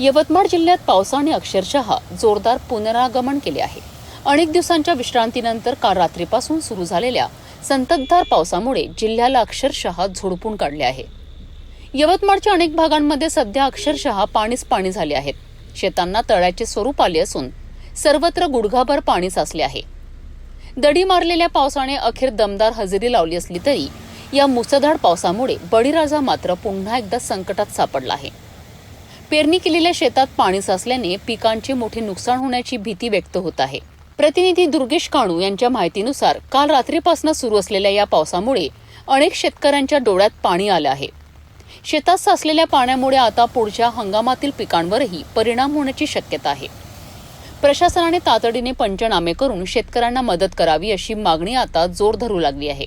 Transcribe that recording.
यवतमाळ जिल्ह्यात पावसाने अक्षरशः जोरदार पुनरागमन केले आहे. अनेक दिवसांच्या विश्रांतीनंतर काल रात्रीपासून सुरू झालेल्या संततधार पावसामुळे जिल्ह्याला अक्षरशः झोडपून काढले आहे. यवतमाळच्या अनेक भागांमध्ये सध्या अक्षरशः पाणीच पाणी झाले आहेत शेतांना तळ्याचे स्वरूप आले असून सर्वत्र गुडघाभर पाणी साचले आहे. दडी मारलेल्या पावसाने अखेर दमदार हजेरी लावली असली तरी या मुसळधार पावसामुळे बळीराजा मात्र पुन्हा एकदा संकटात सापडला आहे. पेरणी केलेल्या शेतात पाणी साचल्याने पिकांचे मोठे नुकसान होण्याची भीती व्यक्त होत आहे. प्रतिनिधी दुर्गेश काणू यांच्या माहितीनुसार काल रात्रीपासून सुरू असलेल्या या पावसामुळे अनेक शेतकऱ्यांच्या डोळ्यात पाणी आलं आहे. शेतात साचलेल्या पाण्यामुळे आता पुढच्या हंगामातील पिकांवरही परिणाम होण्याची शक्यता आहे. प्रशासनाने तातडीने पंचनामे करून शेतकऱ्यांना मदत करावी अशी मागणी आता जोर धरू लागली आहे.